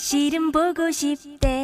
싫은 보고 싶대